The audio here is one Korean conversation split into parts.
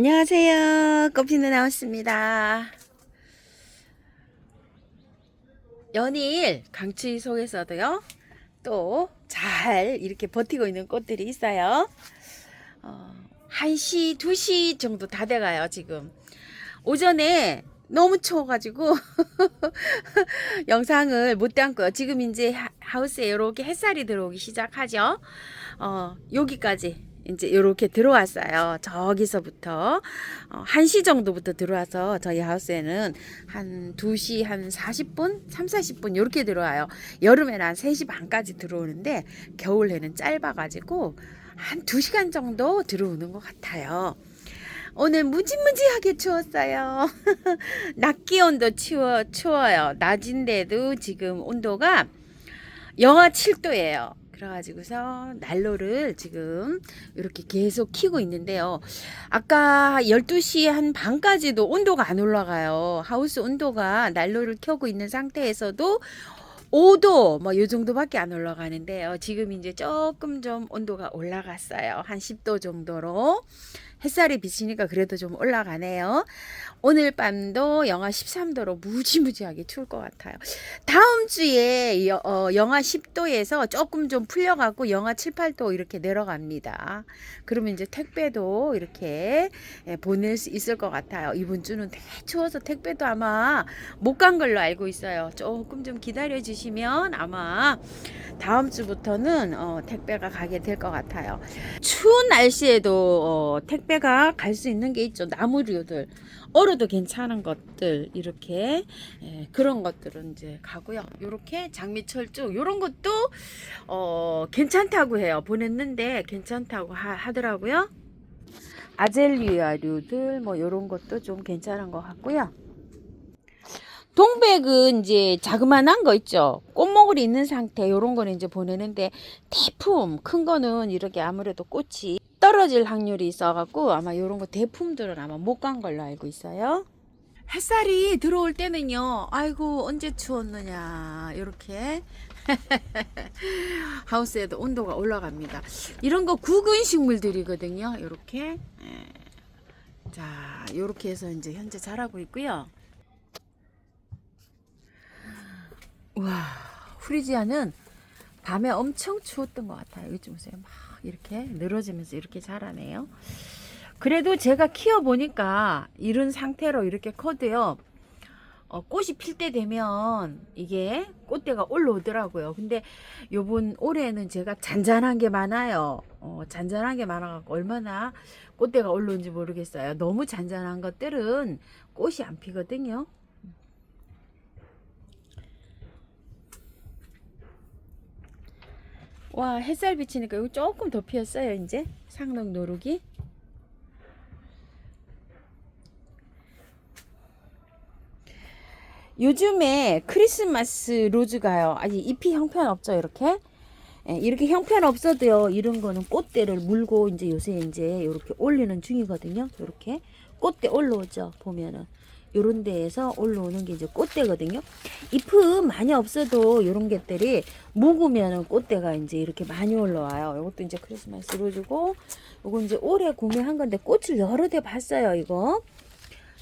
안녕하세요. 꽃피는 나왔습니다. 연일 강추위 속에서도요, 또 잘 이렇게 버티고 있는 꽃들이 있어요. 어, 1시, 2시 정도 다 돼가요, 지금. 오전에 너무 추워가지고 영상을 못 담고요. 지금 이제 하- 하우스에 이렇게 햇살이 들어오기 시작하죠. 어, 여기까지 이제 이렇게 들어왔어요. 저기서부터 어, 1시 정도부터 들어와서 저희 하우스에는 한 2시 한 40분, 3, 40분 이렇게 들어와요. 여름에는 한 3시 반까지 들어오는데 겨울에는 짧아 가지고 한 2시간 정도 들어오는 것 같아요. 오늘 무지무지하게 추웠어요. 낮 기온도 추워, 추워요. 낮인데도 지금 온도가 영하 7도예요. 그래가지고서 난로를 지금 이렇게 계속 키고 있는데요. 아까 12시 한 반까지도 온도가 안 올라가요. 하우스 온도가 난로를 켜고 있는 상태에서도 5도 뭐요 정도밖에 안 올라가는데요. 지금 이제 조금 좀 온도가 올라갔어요. 한 10도 정도로. 햇살이 비치니까 그래도 좀 올라가네요. 오늘 밤도 영하 13도로 무지무지하게 추울 것 같아요. 다음 주에 여, 어, 영하 10도에서 조금 좀 풀려가고 영하 7, 8도 이렇게 내려갑니다. 그러면 이제 택배도 이렇게 예, 보낼 수 있을 것 같아요. 이번 주는 되게 추워서 택배도 아마 못 간 걸로 알고 있어요. 조금 좀 기다려 주시 면 아마 다음 주부터는 어, 택배가 가게 될 것 같아요. 추운 날씨에도 어, 택배가 갈 수 있는 게 있죠. 나무류들. 얼어도 괜찮은 것들 이렇게 예, 그런 것들은 이제 가고요. 이렇게 장미철 쭉 이런 것도 어, 괜찮다고 해요. 보냈는데 괜찮다고 하, 더라고요 아젤리아류들 뭐 이런 것도 좀 괜찮은 것 같고요. 동백은 이제 자그만한 거 있죠. 꽃목을 있는 상태 요런 거는 이제 보내는데 대품 큰 거는 이렇게 아무래도 꽃이 떨어질 확률이 있어갖고 아마 요런 거 대품들은 아마 못 간 걸로 알고 있어요. 햇살이 들어올 때는요. 아이고 언제 추웠느냐 이렇게 하우스에도 온도가 올라갑니다. 이런 거 구근 식물들이거든요. 이렇게 자 이렇게 해서 이제 현재 자라고 있고요. 와 프리지아는 밤에 엄청 추웠던 것 같아요. 여기 좀 보세요. 막 이렇게 늘어지면서 이렇게 자라네요. 그래도 제가 키워 보니까 이런 상태로 이렇게 커도요. 어, 꽃이 필 때 되면 이게 꽃대가 올라오더라고요. 근데 요번 올해는 제가 잔잔한 게 많아요. 어, 잔잔한 게 많아갖고 얼마나 꽃대가 올라온지 모르겠어요. 너무 잔잔한 것들은 꽃이 안 피거든요. 와 햇살 비치니까 이거 조금 더 피었어요 이제? 상록 노루기? 요즘에 크리스마스 로즈가요. 아직 잎이 형편없죠 이렇게? 예, 이렇게 형편없어도요 이런 거는 꽃대를 물고 이제 요새 이제 이렇게 올리는 중이거든요 이렇게. 꽃대 올라오죠 보면은 요런 데에서 올라오는 게 이제 꽃대거든요. 잎은 많이 없어도 요런 것들이 묵으면은 꽃대가 이제 이렇게 많이 올라와요. 요것도 이제 크리스마스 로즈고 요거 이제 올해 구매한 건데 꽃을 여러 대 봤어요, 이거.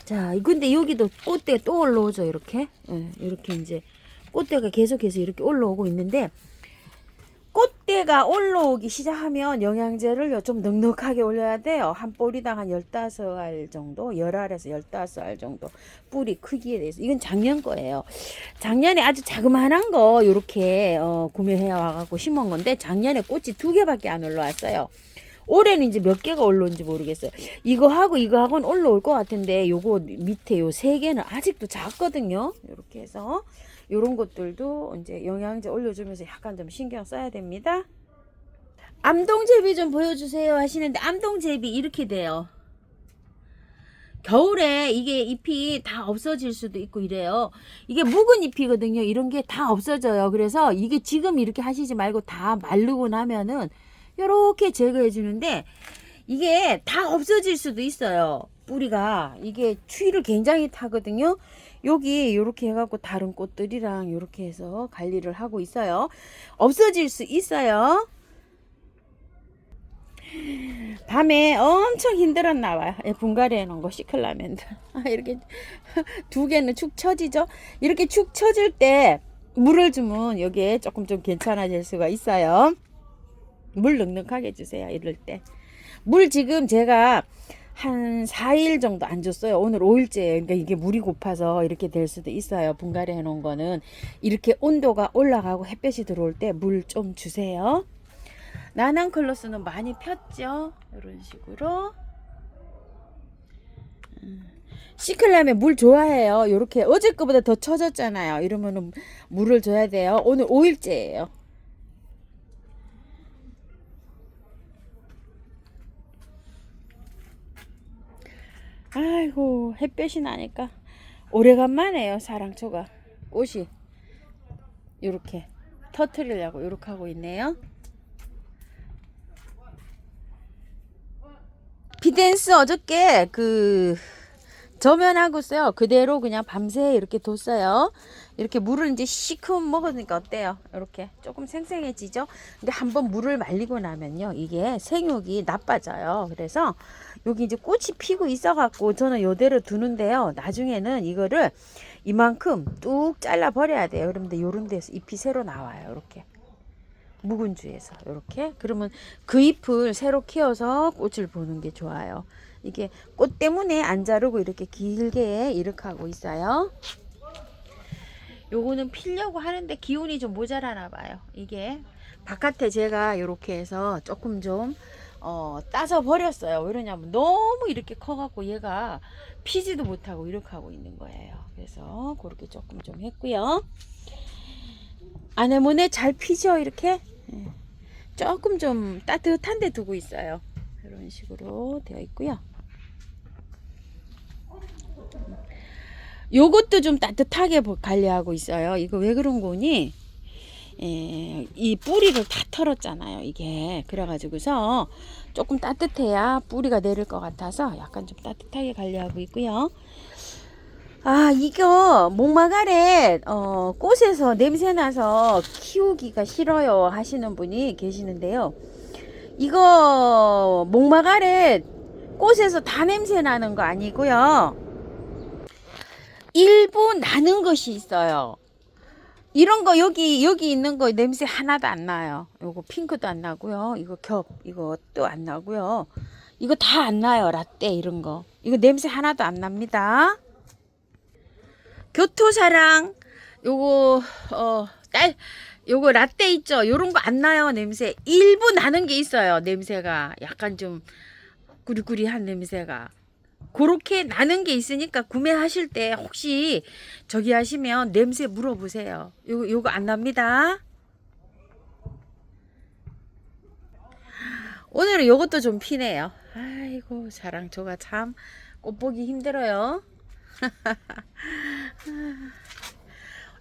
자, 근데 여기도 꽃대 또 올라오죠, 이렇게. 예, 이렇게 이제 꽃대가 계속해서 이렇게 올라오고 있는데 꽃대가 올라오기 시작하면 영양제를 좀 넉넉하게 올려야 돼요. 한 뿌리당 한 15알 정도, 10알에서 15알 정도 뿌리 크기에 대해서. 이건 작년 거예요. 작년에 아주 자그마한 거 요렇게 어, 구매해 와갖고 심은 건데 작년에 꽃이 두 개밖에 안 올라왔어요. 올해는 이제 몇 개가 올라온지 모르겠어요. 이거 하고 이거 하고는 올라올 것 같은데 요거 밑에 요 세 개는 아직도 작거든요. 요렇게 해서 요런 것들도 이제 영양제 올려주면서 약간 좀 신경 써야 됩니다. 암동제비 좀 보여주세요 하시는데 암동제비 이렇게 돼요. 겨울에 이게 잎이 다 없어질 수도 있고 이래요. 이게 묵은 잎이거든요. 이런 게 다 없어져요. 그래서 이게 지금 이렇게 하시지 말고 다 마르고 나면은 이렇게 제거해 주는데 이게 다 없어질 수도 있어요. 뿌리가 이게 추위를 굉장히 타거든요. 여기 이렇게 해갖고 다른 꽃들이랑 이렇게 해서 관리를 하고 있어요. 없어질 수 있어요. 밤에 엄청 힘들었나 봐요. 예, 분갈이 해 놓은 거 시클라면 아, 이렇게 두 개는 축 처지죠. 이렇게 축 처질 때 물을 주면 여기에 조금 좀 괜찮아질 수가 있어요. 물 넉넉하게 주세요. 이럴 때. 물 지금 제가 한 4일 정도 안 줬어요. 오늘 5일째예요. 그러니까 이게 물이 고파서 이렇게 될 수도 있어요. 분갈이 해놓은 거는 이렇게 온도가 올라가고 햇볕이 들어올 때 물 좀 주세요. 나난클로스는 많이 폈죠. 이런 식으로. 음. 시클라면 물 좋아해요. 요렇게 어제 거보다 더 처졌잖아요. 이러면은 물을 줘야 돼요. 오늘 5일째예요. 아이고 햇볕이 나니까 오래간만에요 사랑초가. 꽃이 요렇게 터트리려고 요렇게 하고 있네요. 비댄스 어저께 그 저면하고서요. 그대로 그냥 밤새 이렇게 뒀어요 이렇게 물을 이제 시큼 먹으니까 어때요? 이렇게 조금 생생해지죠? 근데 한번 물을 말리고 나면요 이게 생육이 나빠져요. 그래서 여기 이제 꽃이 피고 있어 갖고 저는 요대로 두는데요. 나중에는 이거를 이만큼 뚝 잘라 버려야 돼요. 그런데 요런 데서 잎이 새로 나와요. 이렇게. 묵은 주에서 이렇게. 그러면 그 잎을 새로 키워서 꽃을 보는 게 좋아요. 이게 꽃 때문에 안 자르고 이렇게 길게 이렇게 하고 있어요. 요거는 피려고 하는데 기운이 좀 모자라나 봐요. 이게 바깥에 제가 이렇게 해서 조금 좀 어, 따서 버렸어요. 왜 그러냐면 너무 이렇게 커갖고 얘가 피지도 못하고 이렇게 하고 있는 거예요. 그래서 그렇게 조금 좀 했고요. 아내모네 잘 피죠 이렇게 예. 조금 좀 따뜻한 데 두고 있어요 이런 식으로 되어 있고요 요것도 좀 따뜻하게 보- 관리하고 있어요 이거 왜 그런 거니 예, 이 뿌리를 다 털었잖아요 이게 그래가지고서 조금 따뜻해야 뿌리가 내릴 것 같아서 약간 좀 따뜻하게 관리하고 있고요 아, 이거 목마가래 어, 꽃에서 냄새 나서 키우기가 싫어요 하시는 분이 계시는데요. 이거 목마가래 꽃에서 다 냄새 나는 거 아니고요. 일부 나는 것이 있어요. 이런 거 여기 여기 있는 거 냄새 하나도 안 나요. 요거 핑크도 안 나고요. 이거 겹 이것도 안 나고요. 이거 다 안 나요. 라떼 이런 거. 이거 냄새 하나도 안 납니다. 교토사랑 요거 어딸 요거 라떼 있죠 요런 거 안 나요 냄새 일부 나는 게 있어요 냄새가 약간 좀 구리구리한 냄새가 그렇게 나는 게 있으니까 구매하실 때 혹시 저기 하시면 냄새 물어보세요 요거 요거 안 납니다 오늘은 요것도 좀 피네요 아이고 사랑초가 참 꽃보기 힘들어요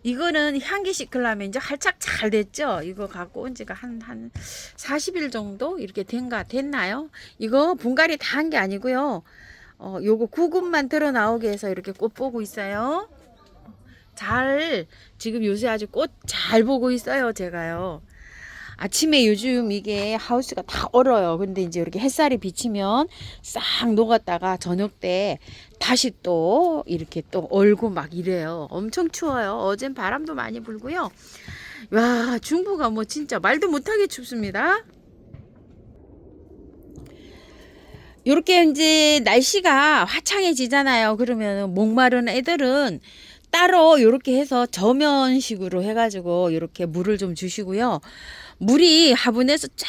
이거는 향기 시클라면 이제 활착 잘 됐죠? 이거 갖고 온 지가 한, 한 40일 정도 이렇게 된가, 됐나요? 이거 분갈이 다 한 게 아니고요. 어, 요거 구근만 들어 나오게 해서 이렇게 꽃 보고 있어요. 잘, 지금 요새 아주 꽃 잘 보고 있어요, 제가요. 아침에 요즘 이게 하우스가 다 얼어요. 근데 이제 이렇게 햇살이 비치면 싹 녹았다가 저녁 때 다시 또 이렇게 또 얼고 막 이래요. 엄청 추워요. 어젠 바람도 많이 불고요. 와, 중부가 뭐 진짜 말도 못하게 춥습니다. 요렇게 이제 날씨가 화창해지잖아요. 그러면 목마른 애들은 따로 요렇게 해서 저면식으로 해가지고 요렇게 물을 좀 주시고요. 물이 화분에서 쫙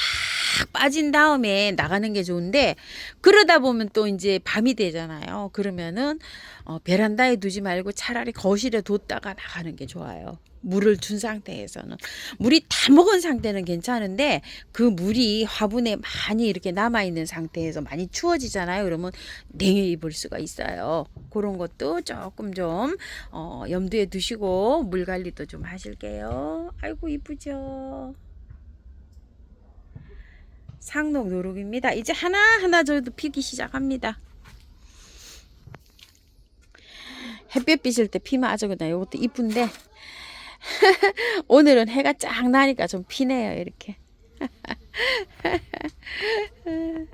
빠진 다음에 나가는 게 좋은데 그러다 보면 또 이제 밤이 되잖아요. 그러면은 어, 베란다에 두지 말고 차라리 거실에 뒀다가 나가는 게 좋아요. 물을 준 상태에서는 물이 다 먹은 상태는 괜찮은데 그 물이 화분에 많이 이렇게 남아 있는 상태에서 많이 추워지잖아요. 그러면 냉해 입을 수가 있어요. 그런 것도 조금 좀 어, 염두에 두시고 물 관리도 좀 하실게요. 아이고 이쁘죠. 상록 노룩입니다. 이제 하나하나 저도 피기 시작합니다. 햇볕 비칠 때 피면 아주 그냥 이것도 이쁜데 오늘은 해가 쫙 나니까 좀 피네요 이렇게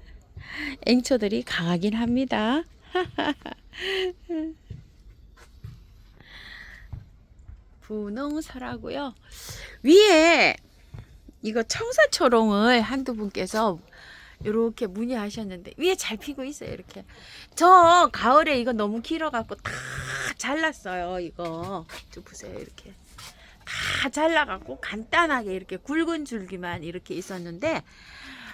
앵초들이 강하긴 합니다. 분홍설하고요. 위에 이거 청사초롱을 한두 분께서 이렇게 문의하셨는데 위에 잘 피고 있어요 이렇게. 저 가을에 이거 너무 길어갖고 다 잘랐어요 이거. 좀 보세요 이렇게. 다 잘라갖고 간단하게 이렇게 굵은 줄기만 이렇게 있었는데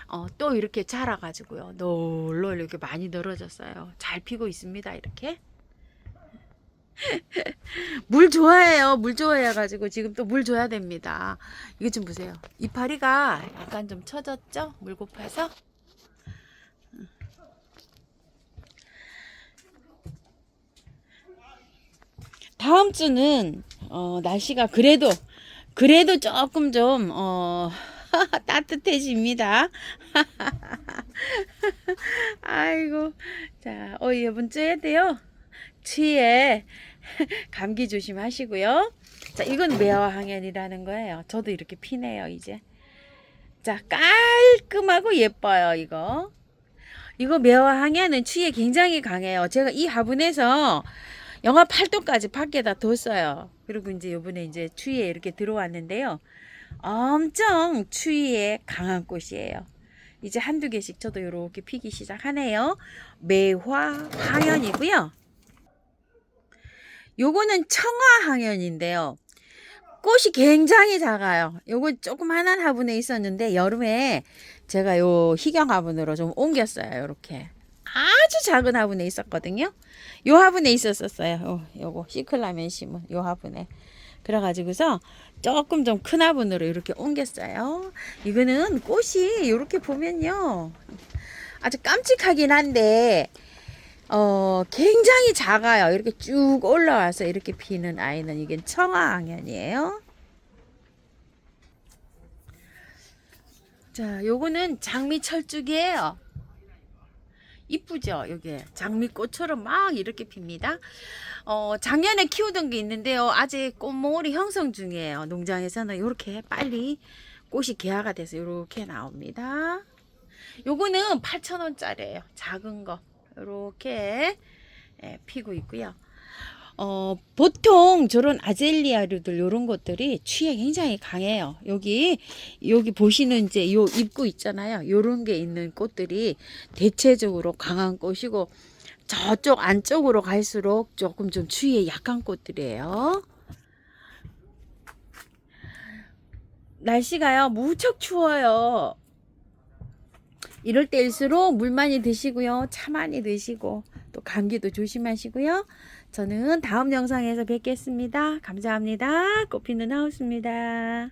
어, 또 이렇게 자라가지고요. 널널 이렇게 많이 늘어졌어요. 잘 피고 있습니다 이렇게 물 좋아해요. 물 좋아해가지고 지금 또 물 줘야 됩니다. 이거 좀 보세요. 이파리가 약간 좀 처졌죠? 물 고파서? 다음 주는 어, 날씨가 그래도 그래도 조금 좀 어, 따뜻해집니다. 아이고. 자, 어 이번 주에도요 추위에 감기 조심하시고요. 자, 이건 매화항연이라는 거예요. 저도 이렇게 피네요 이제. 자, 깔끔하고 예뻐요 이거. 이거 매화항연은 추위에 굉장히 강해요. 제가 이 화분에서 영하 8도까지 밖에다 뒀어요. 그리고 이제 요번에 이제 추위에 이렇게 들어왔는데요. 엄청 추위에 강한 꽃이에요. 이제 한두 개씩 저도 이렇게 피기 시작하네요. 매화 황연이고요. 요거는 청화 황연인데요. 꽃이 굉장히 작아요. 요거 조그만한 화분에 있었는데 여름에 제가 요 희경 화분으로 좀 옮겼어요. 요렇게. 아주 작은 화분에 있었거든요. 요 화분에 있었었어요. 요, 요거 시클라멘 심은 요 화분에. 그래가지고서 조금 좀 큰 화분으로 이렇게 옮겼어요. 이거는 꽃이 이렇게 보면요. 아주 깜찍하긴 한데, 어, 굉장히 작아요. 이렇게 쭉 올라와서 이렇게 피는 아이는 이게 청아항연이에요. 자, 요거는 장미 철쭉이에요. 이쁘죠? 여기 장미꽃처럼 막 이렇게 핍니다. 어, 작년에 키우던 게 있는데요. 아직 꽃몽울이 형성 중이에요. 농장에서는 이렇게 빨리 꽃이 개화가 돼서 이렇게 나옵니다. 요거는 8,000원짜리예요. 작은 거. 이렇게 예, 피고 있고요. 어, 보통 저런 아젤리아류들 요런 것들이 취에 굉장히 강해요. 여기 여기 보시는 이제 요 입구 있잖아요. 요런 게 있는 꽃들이 대체적으로 강한 꽃이고 저쪽 안쪽으로 갈수록 조금 좀 추위에 약한 꽃들이에요. 날씨가요 무척 추워요. 이럴 때일수록 물 많이 드시고요. 차 많이 드시고 또 감기도 조심하시고요. 저는 다음 영상에서 뵙겠습니다. 감사합니다. 꽃피는 하우스입니다.